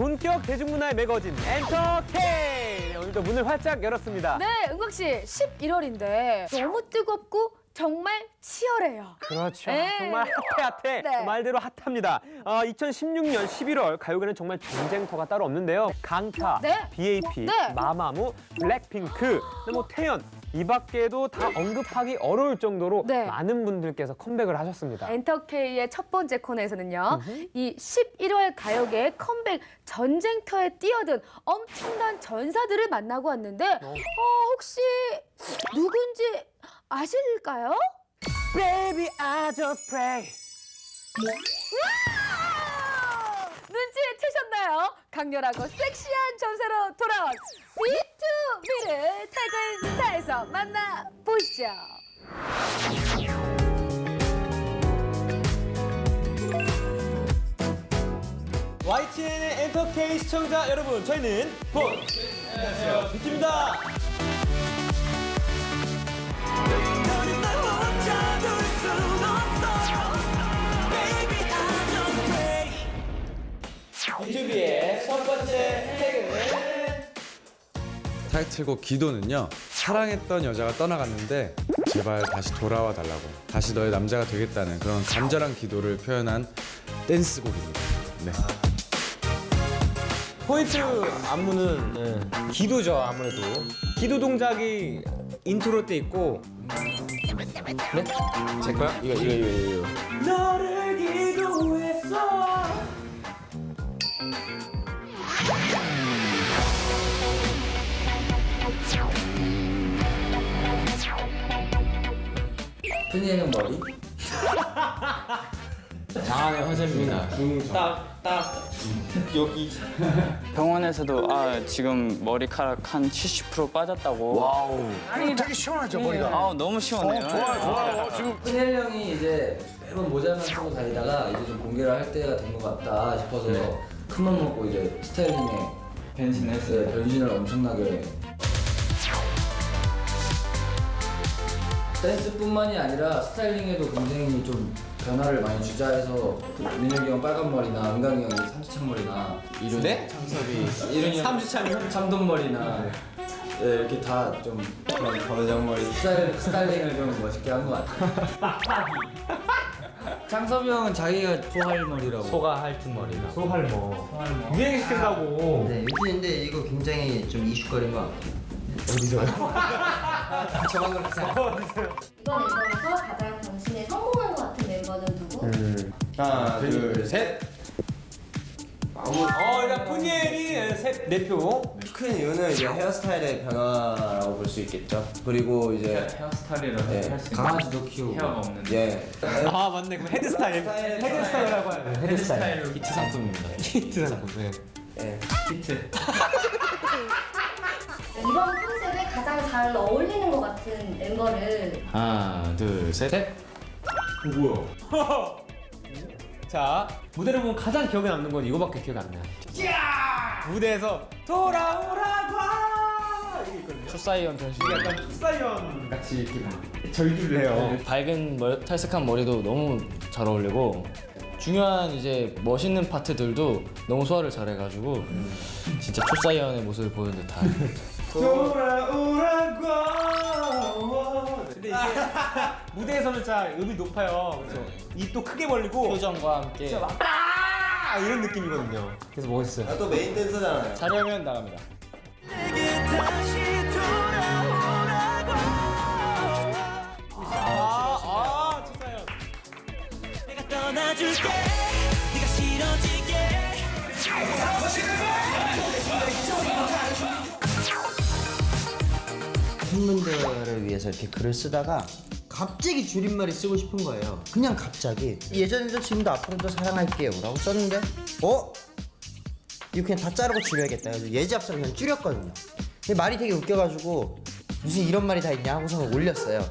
본격 대중문화의 매거진 엔터테인 네, 오늘도 문을 활짝 열었습니다. 네, 은광 씨, 11월인데 너무 뜨겁고 정말 치열해요. 그렇죠. 네. 정말 핫해 핫해. 네. 말대로 핫합니다. 어, 2016년 11월 가요계는 정말 전쟁터가 따로 없는데요. 강타, 네. BAP, 네. 마마무, 블랙핑크, 뭐 태연 이 밖에도 다 언급하기 어려울 정도로 네. 많은 분들께서 컴백을 하셨습니다. 엔터케이의 첫 번째 코너에서는요, 이 11월 가요계의 컴백 전쟁터에 뛰어든 엄청난 전사들을 만나고 왔는데, 어, 혹시 누군지 아실까요? Baby, I just pray. 눈 치채셨나요? 강렬하고 섹시한 전사로 돌아온 B2B를 퇴근 스타에서 만나보시죠. YTN의 엔터테인 시청자 여러분, 저희는 본 안녕하세요, 비키입니다. 타이틀곡 기도는요 사랑했던 여자가 떠나갔는데 제발 다시 돌아와 달라고 다시 너의 남자가 되겠다는 그런 간절한 기도를 표현한 댄스곡입니다. 네. 포인트 안무는 기도죠 아무래도 기도 동작이 인트로 때 있고 네? 제 거야? 이거 이거 이거 이거 너를 흔히는 머리? 장안의 화제입니다. 딱 딱 여기 병원에서도 아 지금 머리카락 한 70% 빠졌다고. 와우. 되게 시원하죠 머리가. 아 너무 시원해요. 흔히 형이 이제 매번 모자만 쓰고 다니다가 이제 좀 공개를 할 때가 된 것 같다 싶어서 큰맘 먹고 이제 스타일링에 변신했어요. 네, 변신을 엄청나게. 댄스뿐만이 아니라 스타일링에도 굉장히 좀 변화를 많이 주자 해서 민혁이 형 빨간 머리나 은강이 형이 삼지창 머리나 이런 네? 창섭이 이런 형 삼지창이요? 참돔 머리나 네, 이렇게 다좀 버르장 머리 스타일, 스타일링을 좀 멋있게 한 것 같아요. 창섭이 형은 자기가 소할 머리라고. 소가 할튼 머리나 소할 머 유행시킨다고 네, 요즘인데 이거 굉장히 좀 이슈거리인 것 같아요. 이번 앨범에서 가장 당신의 성공한 것 같은 멤버는 누구? 하나 둘 셋 어 일단 푸니엘이 셋 네 표 큰 이유는 이제 헤어스타일의 변화라고 볼 수 있겠죠. 그리고 이제 헤어스타일이라고 네. 할수 강아지도 키우고. 헤어가 없는. 예아 맞네 그럼 헤드스타일 스타일. 헤드 스타일이라고 하네 헤드 스타일 히트 상품입니다. 히트 상품 네. 예. 히트. 잘 어울리는 것 같은 멤버를 하나 둘 셋. 자 무대를 보면 가장 기억에 남는 건 이거밖에 기억 안 나요. 무대에서 돌아오라고 이게 있거든요. 투사이언 변신. 약간 투사이언 같이 이렇게 절규를 해요. 밝은 머, 탈색한 머리도 너무 잘 어울리고 중요한 이제 멋있는 파트들도 너무 소화를 잘해가지고 진짜 초사이언의 모습을 보는 듯한. 돌아오라고. 근데 이게 무대에서는 진짜 음이 높아요. 그렇죠 입또 크게 벌리고 표정과 함께. 진짜 막 아! 이런 느낌이거든요. 그래서 멋있어요. 아, 또 메인 댄서잖아요. 자려면 나갑니다. 내게 다시 팬분들을 위해서 이렇게 글을 쓰다가 갑자기 줄임말이 쓰고 싶은 거예요. 그냥 갑자기 예전에도 지금도 앞으로도 사랑할게요라고 썼는데 어? 이거 그냥 다 자르고 줄여야겠다. 그래서 예지합사를 그냥 줄였거든요. 근데 말이 되게 웃겨가지고 무슨 이런 말이 다 있냐 하고서 올렸어요.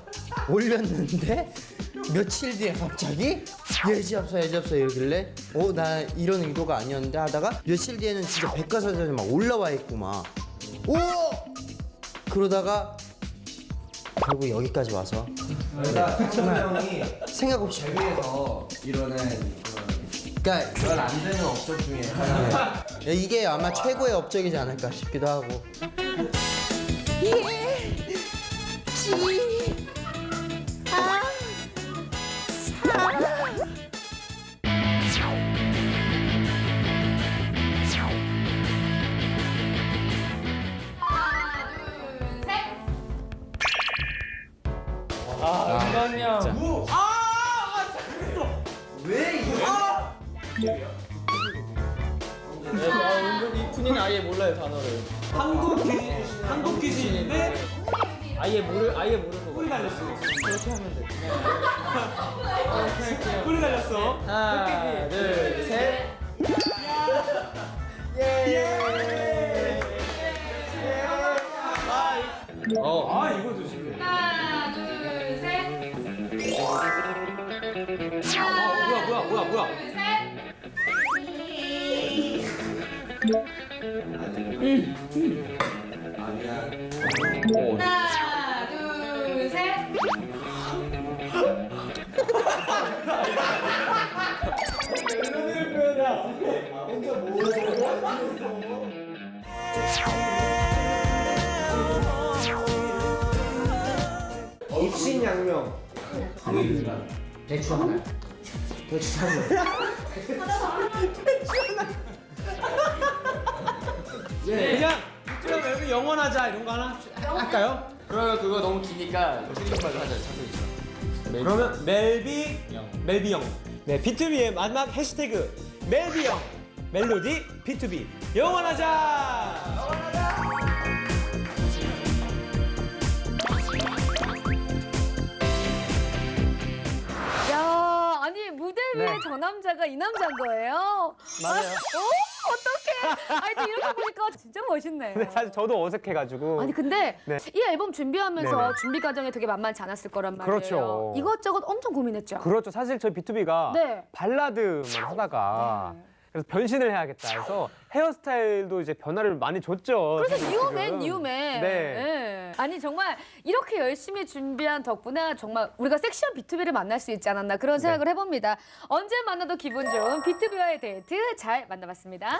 올렸는데 며칠 뒤에 갑자기 예지합사 예지합사 이러길래 어 나 이런 의도가 아니었는데 하다가 며칠 뒤에는 진짜 백과사전이 막 올라와 있고 막 오! 그러다가 결국 여기까지 와서 그러니까 창섭이 형이 생각 없이 이뤄낸 그런 그러니까 잘안 되는 업적 중에 하나. 이게 아마 최고의 업적이지 않을까 싶기도 하고. 은건이 형. 왜? 아, 은근히 쿤이는 아예 몰라요 단어를. 한국 귀신, 한국 귀신인데 아예 모르 아예 모르는 거. 뿔이 달렸어. 그렇게 하면 돼. 뿔이 달렸어. 하나, 둘, 셋. 어. 아 이거. 아 뭐야 뭐야 뭐야 뭐야. 하나, 둘, 셋. 입신 양명. 대추 하나. 대추 하나. 그냥 이쪽 말고 영원하자 이런 거 하나 할까요? 그러면 그거 너무 기니까 줄임말로 하자. 자꾸 있어. 그러면 멜비 멜비 형. 네 B2B의 마지막 해시태그 멜비 형 멜로디 B2B 영원하자. 남자가 이 남자인 거예요? 맞아요. 아, 어? 어떡해. 아니, 또 이렇게 보니까 진짜 멋있네. 근데 사실 저도 어색해가지고. 아니 근데 네. 이 앨범 준비하면서 네네. 준비 과정이 되게 만만치 않았을 거란 말이에요. 그렇죠. 이것저것 엄청 고민했죠. 그렇죠. 사실 저희 B2B가 네. 발라드만 하다가 그래서 변신을 해야겠다 해서 헤어스타일도 이제 변화를 많이 줬죠. 그래서 사실 뉴맨, 지금. 뉴맨. 네. 예. 아니 정말 이렇게 열심히 준비한 덕분에 정말 우리가 섹시한 비투비를 만날 수 있지 않았나 그런 생각을 해봅니다. 언제 만나도 기분 좋은 비투비와의 데이트 잘 만나봤습니다.